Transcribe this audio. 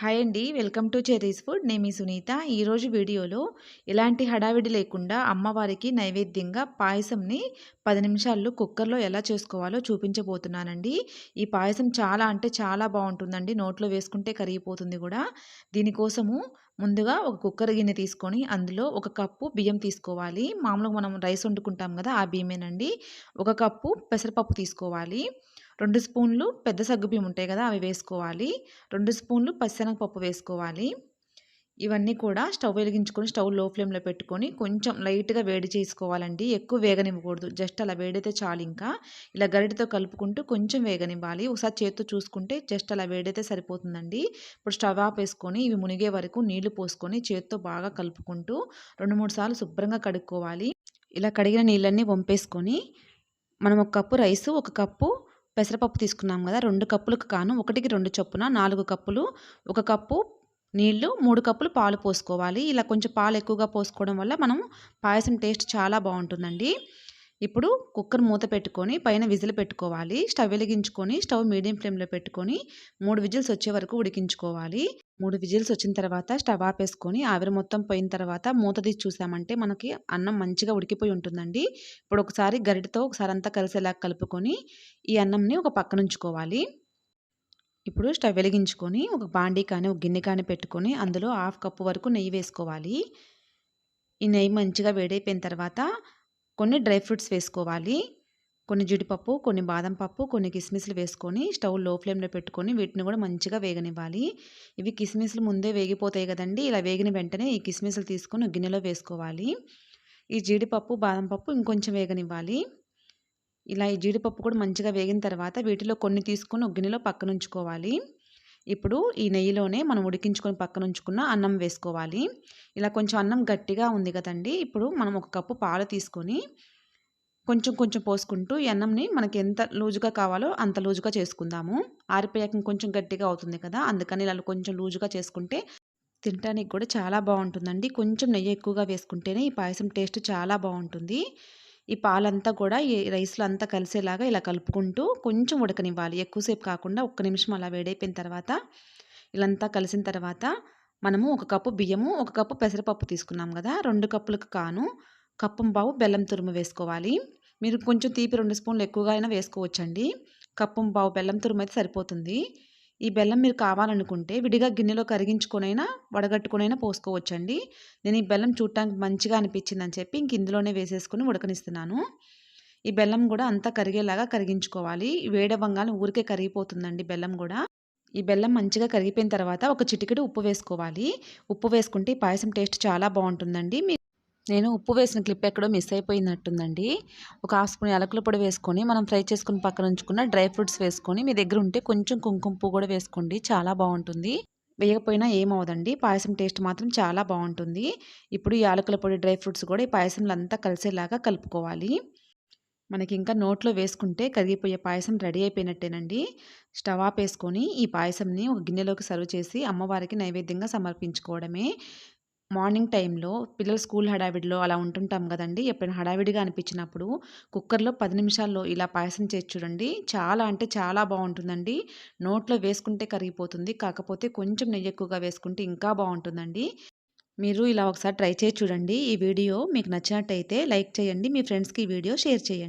Hi అండి. Welcome to cherry's food. నేను మీ సునీత. ఈరోజు వీడియోలో ఎలాంటి హడావిడి లేకుండా అమ్మవారికి నైవేద్యంగా పాయసంని పది నిమిషాల్లో కుక్కర్లో ఎలా చేసుకోవాలో చూపించబోతున్నానండి. ఈ పాయసం చాలా అంటే చాలా బాగుంటుందండి. నోట్లో వేసుకుంటే కరిగిపోతుంది కూడా. దీనికోసము ముందుగా ఒక కుక్కర్ గిన్నె తీసుకొని అందులో ఒక కప్పు బియ్యం తీసుకోవాలి. మామూలుగా మనం రైస్ వండుకుంటాం కదా ఆ బియ్యమేనండి. ఒక కప్పు పెసరపప్పు తీసుకోవాలి. రెండు స్పూన్లు పెద్ద సగ్గుబియ్యం ఉంటాయి కదా అవి వేసుకోవాలి. రెండు స్పూన్లు పచ్చిశనగపప్పు వేసుకోవాలి. ఇవన్నీ కూడా స్టవ్ వెలిగించుకొని స్టవ్లో ఫ్లేమ్లో పెట్టుకొని కొంచెం లైట్గా వేడి చేసుకోవాలండి. ఎక్కువ వేగనివ్వకూడదు. జస్ట్ అలా వేడైతే చాలు ఇంకా. ఇలా గరిటతో కలుపుకుంటూ కొంచెం వేగనివ్వాలి. ఒకసారి చేతితో చూసుకుంటే జస్ట్ అలా వేడైతే సరిపోతుందండి. ఇప్పుడు స్టవ్ ఆఫ్ వేసుకొని ఇవి మునిగే వరకు నీళ్ళు పోసుకొని చేతితో బాగా కలుపుకుంటూ రెండు మూడు సార్లు శుభ్రంగా కడుక్కోవాలి. ఇలా కడిగిన నీళ్ళన్నీ వంపేసుకొని మనం ఒక కప్పు రైసు ఒక కప్పు పెసరపప్పు తీసుకున్నాం కదా రెండు కప్పులకు కాను ఒకటికి రెండు చొప్పున నాలుగు కప్పులు ఒక కప్పు నీళ్ళు మూడు కప్పులు పాలు పోసుకోవాలి. ఇలా కొంచెం పాలు ఎక్కువగా పోసుకోవడం వల్ల మనం పాయసం టేస్ట్ చాలా బాగుంటుందండి. ఇప్పుడు కుక్కర్ మూత పెట్టుకొని పైన విజిల్ పెట్టుకోవాలి. స్టవ్ వెలిగించుకొని స్టవ్ మీడియం ఫ్లేమ్లో పెట్టుకొని మూడు విజిల్స్ వచ్చే వరకు ఉడికించుకోవాలి. మూడు విజిల్స్ వచ్చిన తర్వాత స్టవ్ ఆపేసుకొని ఆవిరి మొత్తం పోయిన తర్వాత మూత తీసి చూసామంటే మనకి అన్నం మంచిగా ఉడికిపోయి ఉంటుందండి. ఇప్పుడు ఒకసారి గరిటతో ఒకసారి అంతా కలిసేలా కలుపుకొని ఈ అన్నంని ఒక పక్కన ఉంచుకోవాలి. ఇప్పుడు స్టవ్ వెలిగించుకొని ఒక బాండీ కానీ ఒక గిన్నె కానీ పెట్టుకొని అందులో హాఫ్ కప్పు వరకు నెయ్యి వేసుకోవాలి. ఈ నెయ్యి మంచిగా వేడైపోయిన తర్వాత కొన్ని డ్రై ఫ్రూట్స్ వేసుకోవాలి. కొన్ని జీడిపప్పు కొన్ని బాదం పప్పు కొన్ని కిస్మిస్లు వేసుకొని స్టవ్లో ఫ్లేమ్లో పెట్టుకొని వీటిని కూడా మంచిగా వేగనివ్వాలి. ఇవి కిస్మిస్లు ముందే వేగిపోతాయి కదండి ఇలా వేగిన వెంటనే ఈ కిస్మిస్లు తీసుకొని గిన్నెలో వేసుకోవాలి. ఈ జీడిపప్పు బాదం పప్పు ఇంకొంచెం వేగనివ్వాలి. ఇలా ఈ జీడిపప్పు కూడా మంచిగా వేగిన తర్వాత వీటిలో కొన్ని తీసుకొని గిన్నెలో పక్కన ఉంచుకోవాలి ఇప్పుడు ఈ నెయ్యిలోనే మనం ఉడికించుకొని పక్కన ఉంచుకున్న అన్నం వేసుకోవాలి. ఇలా కొంచెం అన్నం గట్టిగా ఉంది కదండి. ఇప్పుడు మనం ఒక కప్పు పాలు తీసుకొని కొంచెం కొంచెం పోసుకుంటూ ఈ అన్నంని మనకి ఎంత లూజుగా కావాలో అంత లూజుగా చేసుకుందాము. ఆరిపోయాక కొంచెం గట్టిగా అవుతుంది కదా. అందుకని ఇలా కొంచెం లూజుగా చేసుకుంటే తినడానికి కూడా చాలా బాగుంటుందండి. కొంచెం నెయ్యి ఎక్కువగా వేసుకుంటేనే ఈ పాయసం టేస్ట్ చాలా బాగుంటుంది. ఈ పాలంతా కూడా ఈ రైస్లో అంతా కలిసేలాగా ఇలా కలుపుకుంటూ కొంచెం ఉడకనివ్వాలి. ఎక్కువసేపు కాకుండా ఒక్క నిమిషం అలా వేడైపోయిన తర్వాత ఇలాంతా కలిసిన తర్వాత మనము ఒక కప్పు బియ్యము ఒక కప్పు పెసరపప్పు తీసుకున్నాం కదా రెండు కప్పులకు కాను కప్పు బావు బెల్లం తురుము వేసుకోవాలి. మీరు కొంచెం తీపి రెండు స్పూన్లు ఎక్కువగా అయినా వేసుకోవచ్చండి. కప్పు బావు బెల్లం తురుము అయితే సరిపోతుంది. ఈ బెల్లం మీరు కావాలనుకుంటే విడిగా గిన్నెలో కరిగించుకొనైనా వడగట్టుకునైనా పోసుకోవచ్చండి. నేను ఈ బెల్లం చూడటానికి మంచిగా అనిపించింది అని చెప్పి ఇంక ఇందులోనే వేసేసుకుని ఉడకనిస్తున్నాను. ఈ బెల్లం కూడా అంతా కరిగేలాగా కరిగించుకోవాలి. వేడవంగానే ఊరికే కరిగిపోతుందండి బెల్లం కూడా. ఈ బెల్లం మంచిగా కరిగిపోయిన తర్వాత ఒక చిటికెడు ఉప్పు వేసుకోవాలి. ఉప్పు వేసుకుంటే పాయసం టేస్ట్ చాలా బాగుంటుందండి. నేను ఉప్పు వేసిన క్లిప్ ఎక్కడో మిస్ అయిపోయినట్టుందండి. ఒక హాఫ్ స్పూన్ యాలకుల పొడి వేసుకొని మనం ఫ్రై చేసుకుని పక్కన ఉంచుకున్న డ్రై ఫ్రూట్స్ వేసుకొని మీ దగ్గర ఉంటే కొంచెం కుంకుమ పువ్వు కూడా వేసుకోండి చాలా బాగుంటుంది. వేయకపోయినా ఏమవుదండి పాయసం టేస్ట్ మాత్రం చాలా బాగుంటుంది. ఇప్పుడు ఈ యాలకుల పొడి డ్రై ఫ్రూట్స్ కూడా ఈ పాయసంలో అంతా కలిసేలాగా కలుపుకోవాలి. మనకి ఇంకా నోట్లో వేసుకుంటే కరిగిపోయే పాయసం రెడీ అయిపోయినట్టేనండి. స్టవ్ ఆఫ్ వేసుకొని ఈ పాయసంని ఒక గిన్నెలోకి సర్వ్ చేసి అమ్మవారికి నైవేద్యంగా సమర్పించుకోవడమే. మార్నింగ్ టైంలో పిల్లలు స్కూల్ హడావిడిలో అలా ఉంటుంటాం కదండి. ఎప్పుడైనా హడావిడిగా అనిపించినప్పుడు కుక్కర్లో పది నిమిషాల్లో ఇలా పాయసం చేసి చూడండి. చాలా అంటే చాలా బాగుంటుందండి. నోట్లో వేసుకుంటే కరిగిపోతుంది. కాకపోతే కొంచెం నెయ్యి ఎక్కువగా వేసుకుంటే ఇంకా బాగుంటుందండి. మీరు ఇలా ఒకసారి ట్రై చేసి చూడండి. ఈ వీడియో మీకు నచ్చినట్టయితే లైక్ చేయండి. మీ ఫ్రెండ్స్కి ఈ వీడియో షేర్ చేయండి.